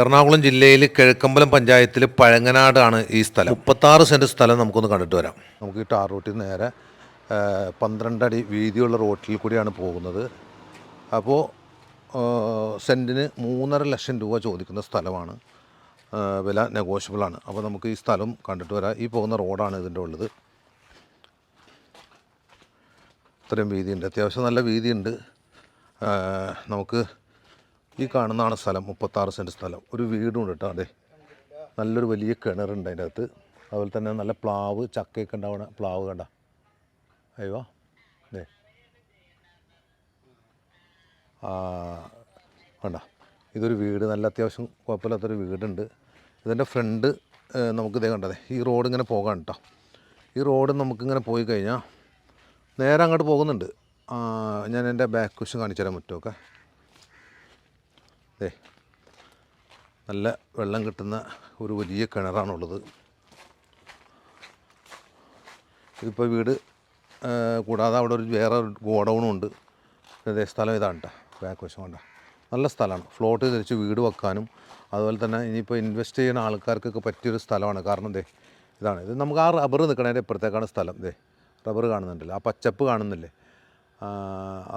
എറണാകുളം ജില്ലയിൽ കിഴക്കമ്പലം പഞ്ചായത്തിൽ പഴങ്ങനാടാണ് ഈ സ്ഥലം. മുപ്പത്താറ് സെന്റ് സ്ഥലം നമുക്കൊന്ന് കണ്ടിട്ട് വരാം. നമുക്ക് ഈ ടാർ റൂട്ടിൽ നേരെ പന്ത്രണ്ടടി വീതിയുള്ള റോട്ടിൽ കൂടിയാണ് പോകുന്നത്. അപ്പോൾ സെന്റിന് മൂന്നര ലക്ഷം രൂപ ചോദിക്കുന്ന സ്ഥലമാണ് വില നെഗോഷ്യബിളാണ് അപ്പോൾ നമുക്ക് ഈ സ്ഥലം കണ്ടിട്ട് വരാം. ഈ പോകുന്ന റോഡാണ് ഇതിന്റെ ഉള്ളത്. ഇത്രയും വീതിയുണ്ട്. അത്യാവശ്യം നല്ല വീതിയുണ്ട്. നമുക്ക് ഈ കാണുന്നതാണ് സ്ഥലം മുപ്പത്താറ് സെന്റ് സ്ഥലം. ഒരു വീടും ഉണ്ട് കേട്ടോ അതെ. നല്ലൊരു വലിയ കിണറുണ്ട് അതിന്റെ അകത്ത് അതുപോലെ തന്നെ നല്ല പ്ലാവ് ചക്കയൊക്കെ ഉണ്ടാവണ പ്ലാവ് കണ്ട. അയ്യോ അതെ. വേണ്ട ഇതൊരു വീട് നല്ല അത്യാവശ്യം കുഴപ്പമില്ലാത്തൊരു വീടുണ്ട്. ഇതിന്റെ ഫ്രണ്ട് നമുക്ക് ഇതേ കണ്ടതേ. ഈ റോഡ് ഇങ്ങനെ പോകാൻ കേട്ടോ. ഈ റോഡ് നമുക്കിങ്ങനെ പോയി കഴിഞ്ഞാൽ നേരെ അങ്ങോട്ട് പോകുന്നുണ്ട്. ഞാൻ എന്റെ ബാക്ക് കുഷൻ കാണിച്ചു തരാൻ പറ്റുമൊക്കെ ദേ നല്ല വെള്ളം കിട്ടുന്ന ഒരു വലിയ കിണറാണുള്ളത്. ഇതിപ്പോൾ വീട് കൂടാതെ അവിടെ ഒരു വേറെ ഗോഡൗണും ഉണ്ട് ഇതേ സ്ഥലം ഇതാണ് കേട്ടോ ബാക്ക് വശം കൊണ്ട. നല്ല സ്ഥലമാണ്. ഫ്ലോട്ട് തിരിച്ച് വീട് വെക്കാനും അതുപോലെ തന്നെ ഇനിയിപ്പോൾ ഇൻവെസ്റ്റ് ചെയ്യുന്ന ആൾക്കാർക്കൊക്കെ പറ്റിയൊരു സ്ഥലമാണ്. കാരണം ദേ ഇതാണ്. ഇത് നമുക്ക് ആ റബ്ബർ നിൽക്കണതിന്റെ ഇപ്പുറത്തേക്കാണ് സ്ഥലം. ദേ റബ്ബർ കാണുന്നുണ്ടല്ലോ. ആ പച്ചപ്പ് കാണുന്നില്ലേ?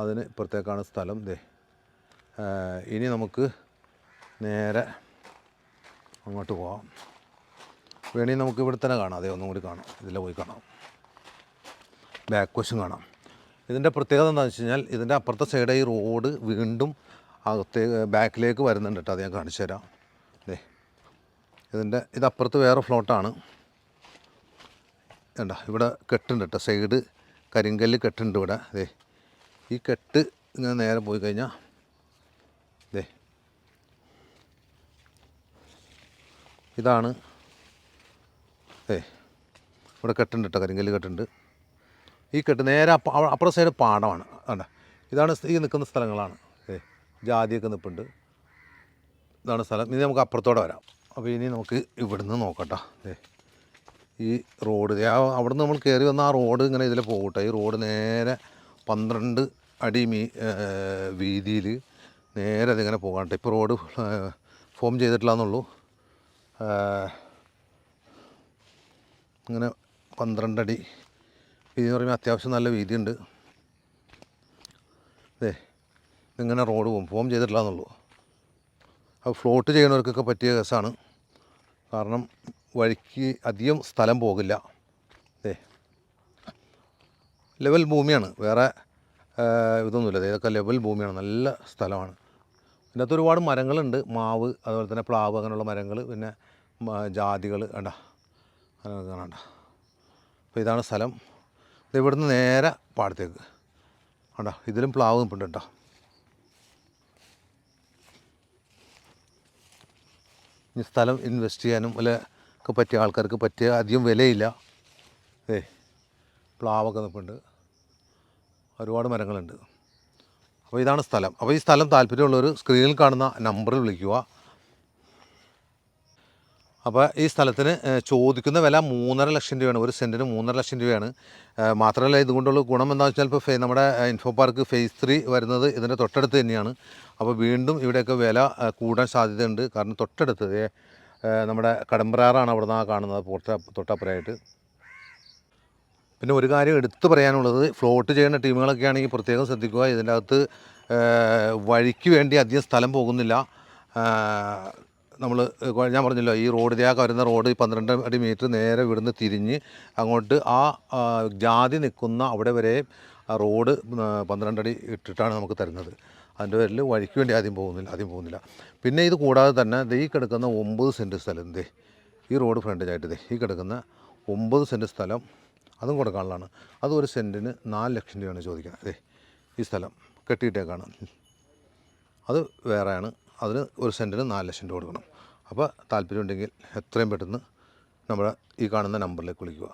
അതിന് ഇപ്പുറത്തേക്കാണ് സ്ഥലം. ദേ ഇനി നമുക്ക് നേരെ അങ്ങോട്ട് പോവാം. വേണി നമുക്ക് ഇവിടെ തന്നെ കാണാം. അതേ ഒന്നും കൂടി കാണാം. ഇതിൽ പോയി കാണാം. ബാക്ക് വശം കാണാം. ഇതിന്റെ പ്രത്യേകത എന്താണെന്ന് വെച്ച് കഴിഞ്ഞാൽ ഇതിന്റെ അപ്പുറത്തെ സൈഡ് ഈ റോഡ് വീണ്ടും അകത്തേ ബാക്കിലേക്ക് വരുന്നുണ്ട് കേട്ടോ. അത് ഞാൻ കാണിച്ചു തരാം. ദേ ഇതിന്റെ ഇതപ്പുറത്ത് വേറെ ഫ്ലോട്ടാണ് വേണ്ട ഇവിടെ കെട്ടുണ്ട് കേട്ടോ. സൈഡ് കരിങ്കല്ല് കെട്ടുണ്ട് ഇവിടെ. അതെ ഈ കെട്ട് ഇങ്ങനെ നേരെ പോയി കഴിഞ്ഞാൽ ഇതാണ്. ഏ ഇവിടെ കെട്ടുണ്ട് കേട്ടോ കരിങ്കല്ല് കെട്ടുണ്ട്. ഈ കെട്ട് നേരെ അപ്പുറ സൈഡ് പാടമാണ്. വേണ്ട ഇതാണ് ഈ നിൽക്കുന്ന സ്ഥലങ്ങളാണ്. ഏ ജാതിയൊക്കെ നിൽപ്പുണ്ട് ഇതാണ് സ്ഥലം. ഇനി നമുക്ക് അപ്പുറത്തോടെ വരാം. അപ്പോൾ ഇനി നമുക്ക് ഇവിടുന്ന് നോക്കട്ടോ ഏ ഈ റോഡ് അവിടെ നമ്മൾ കയറി വന്ന ആ റോഡ് ഇങ്ങനെ ഇതിൽ പോകട്ടെ. ഈ റോഡ് നേരെ പന്ത്രണ്ട് അടി മീ വീതിയിൽ നേരെ അതിങ്ങനെ പോകാട്ടെ ഇപ്പോൾ റോഡ് ഫോം ചെയ്തിട്ടില്ല എന്നുള്ളൂ ഇങ്ങനെ പന്ത്രണ്ടടി. വീതി എന്ന് പറയുമ്പോൾ അത്യാവശ്യം നല്ല വീതിയുണ്ട്. അതെ ഇങ്ങനെ റോഡ് പോകും ഫോം ചെയ്തിട്ടില്ല എന്നുള്ളൂ അത് ഫ്ലോട്ട് ചെയ്യുന്നവർക്കൊക്കെ പറ്റിയ കേസാണ്. കാരണം വഴിക്ക് അധികം സ്ഥലം പോകില്ല. അതെ ലെവൽ ഭൂമിയാണ്. വേറെ ഇതൊന്നുമില്ല. ഇതൊക്കെ ലെവൽ ഭൂമിയാണ്. നല്ല സ്ഥലമാണ്. ഇതിനകത്ത് ഒരുപാട് മരങ്ങളുണ്ട്. മാവ് അതുപോലെ തന്നെ പ്ലാവ് അങ്ങനെയുള്ള മരങ്ങൾ പിന്നെ ജാതികൾ വേണ്ട അങ്ങനെ കാണണ്ട അപ്പോൾ ഇതാണ് സ്ഥലം. ഇത് ഇവിടുന്ന് നേരെ പാടത്തേക്ക്. വേണ്ട ഇതിലും പ്ലാവ് നിൽപ്പുണ്ട് കേട്ടോ. ഈ സ്ഥലം ഇൻവെസ്റ്റ് ചെയ്യാനും അല്ലെ ഒക്കെ പറ്റിയ ആൾക്കാർക്ക് പറ്റിയ അധികം വിലയില്ല. ഏ പ്ലാവൊക്കെ നിൽപ്പുണ്ട് ഒരുപാട് മരങ്ങളുണ്ട്. അപ്പോൾ ഇതാണ് സ്ഥലം. അപ്പോൾ ഈ സ്ഥലം താല്പര്യമുള്ളവർ സ്ക്രീനിൽ കാണുന്ന നമ്പറിൽ വിളിക്കുക. അപ്പോൾ ഈ സ്ഥലത്തിന് ചോദിക്കുന്ന വില മൂന്നര ലക്ഷം രൂപയാണ്. ഒരു സെന്റിന് മൂന്നര ലക്ഷം രൂപയാണ്. മാത്രമല്ല ഇതുകൊണ്ടുള്ള ഗുണം എന്താണെന്ന് വെച്ചാൽ ഇപ്പോൾ നമ്മുടെ ഇൻഫോ പാർക്ക് ഫേസ് ത്രീ വരുന്നത് ഇതിന്റെ തൊട്ടടുത്ത് തന്നെയാണ്. അപ്പോൾ വീണ്ടും ഇവിടെയൊക്കെ വില കൂടാൻ സാധ്യതയുണ്ട്. കാരണം തൊട്ടടുത്ത് നമ്മുടെ കടമ്പ്രാറാണ് അവിടെ നിന്നാണ് കാണുന്നത് പുറത്തെ തൊട്ടപ്പുറമായിട്ട്. പിന്നെ ഒരു കാര്യം എടുത്തു പറയാനുള്ളത് ഫ്ലോട്ട് ചെയ്യുന്ന ടീമുകളൊക്കെ ആണെങ്കിൽ പ്രത്യേകം ശ്രദ്ധിക്കുക. ഇതിന്റെ അകത്ത് വഴിക്ക് വേണ്ടി അധികം സ്ഥലം പോകുന്നില്ല. നമ്മൾ ഞാൻ പറഞ്ഞല്ലോ ഈ റോഡിലേക്ക് വരുന്ന റോഡ് പന്ത്രണ്ട് അടി മീറ്റർ നേരെ ഇവിടുന്ന് തിരിഞ്ഞ് അങ്ങോട്ട് ആ ജാതി നിൽക്കുന്ന അവിടെ വരെ റോഡ് പന്ത്രണ്ടടി ഇട്ടിട്ടാണ് നമുക്ക് തരുന്നത്. അതിന്റെ പേരിൽ വഴിക്ക് വേണ്ടി ആദ്യം പോകുന്നില്ല ആദ്യം പോകുന്നില്ല. പിന്നെ ഇത് കൂടാതെ തന്നെ ഈ കിടക്കുന്ന ഒമ്പത് സെന്റ് സ്ഥലം ദേ ഈ റോഡ് ഫ്രണ്ടേജായിട്ട് ദേ ഈ കിടക്കുന്ന ഒമ്പത് സെന്റ് സ്ഥലം അതും കൊടുക്കാനുള്ളതാണ് അത് ഒരു സെന്റിന് നാല് ലക്ഷം രൂപയാണ് ചോദിക്കുന്നത്. അതെ ഈ സ്ഥലം കെട്ടിയിട്ടേക്കാണ് അത് വേറെയാണ്. അതിന് ഒരു സെന്റിന് നാല് ലക്ഷം രൂപ കൊടുക്കണം. അപ്പോൾ താല്പര്യമുണ്ടെങ്കിൽ എത്രയും പെട്ടെന്ന് നമ്മുടെ ഈ കാണുന്ന നമ്പറിലേക്ക് വിളിക്കുക.